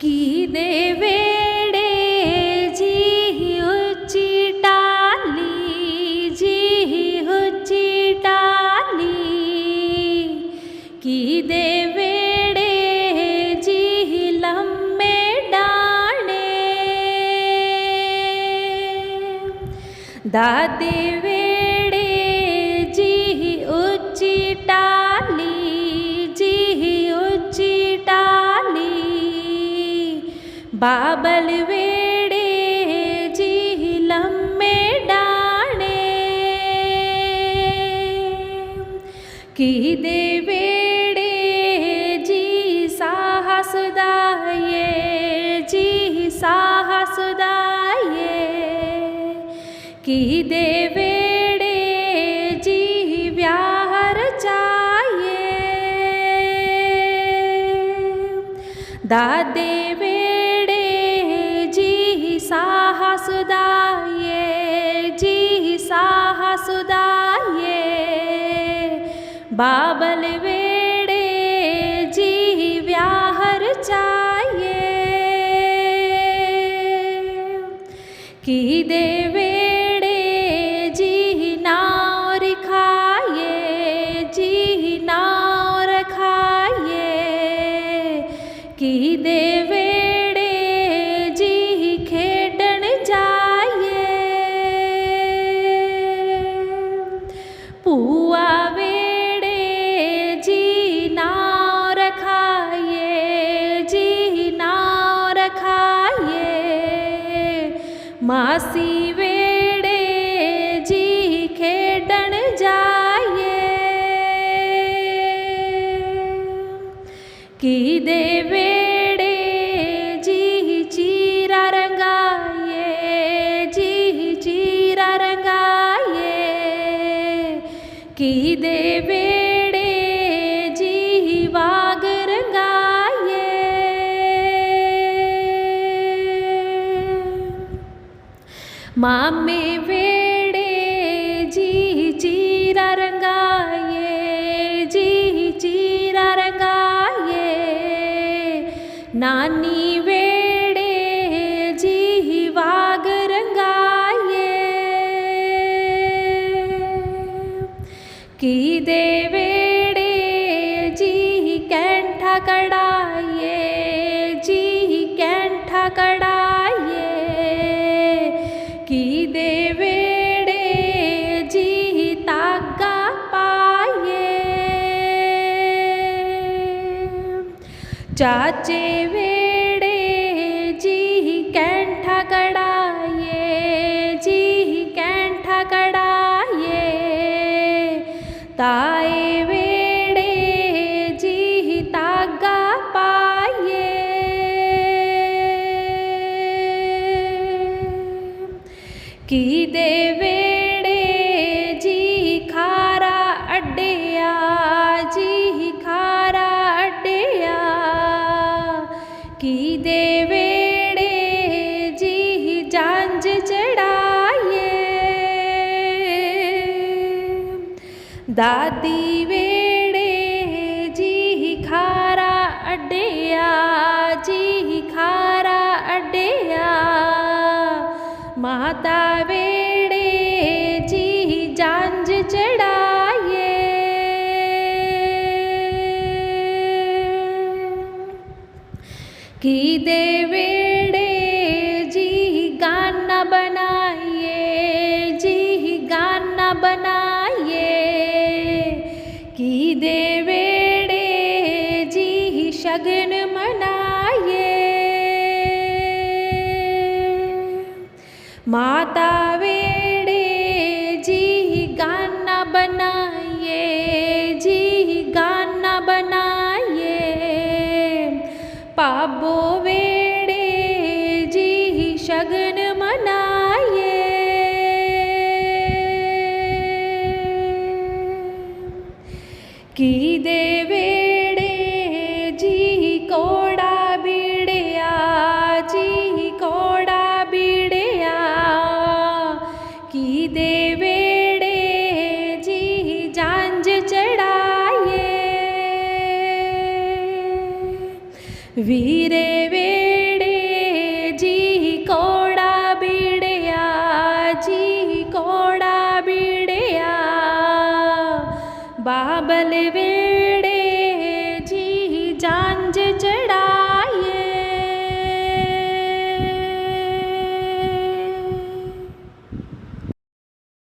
की देवेडे जी हुच्ची टाली जी हुच्ची टाली की देवेडे जी लम्बे डाणे। दादे बाबल वेडे जी लम्बे डाणे। की दे वेडे जी साहसदाये जी साहसदाये की दे वेडे जी व्याहर चाये। दादे वेडे जी साहसुदाये जी साहसुदाये बाबल वेडे जी व्याहर चाये। की दे ਅਸੀਂ ਵੇੜੇ ਜੀ ਖੇਡਣ ਜਾਈਏ। ਕੀ ਦੇ ਵੇੜੇ ਜੀ ਚੀਰਾ ਰੰਗਾਈਏ, ਜੀ ਚੀਰਾ ਰੰਗਾਈਏ। ਕੀ ਦੇ मामे वेडे जी चीरा रंगाये जी चीरा रंगाये। नानी वेडे जी वाग रंगाये। की दे वेडे जी कड़ाये चाचे वेडे दादी वेडे की दे वेडे जी शगन मनाइए माता वेडे जी गाना बनाइए जी गाना बनाइए पाबो वेडे जी शगन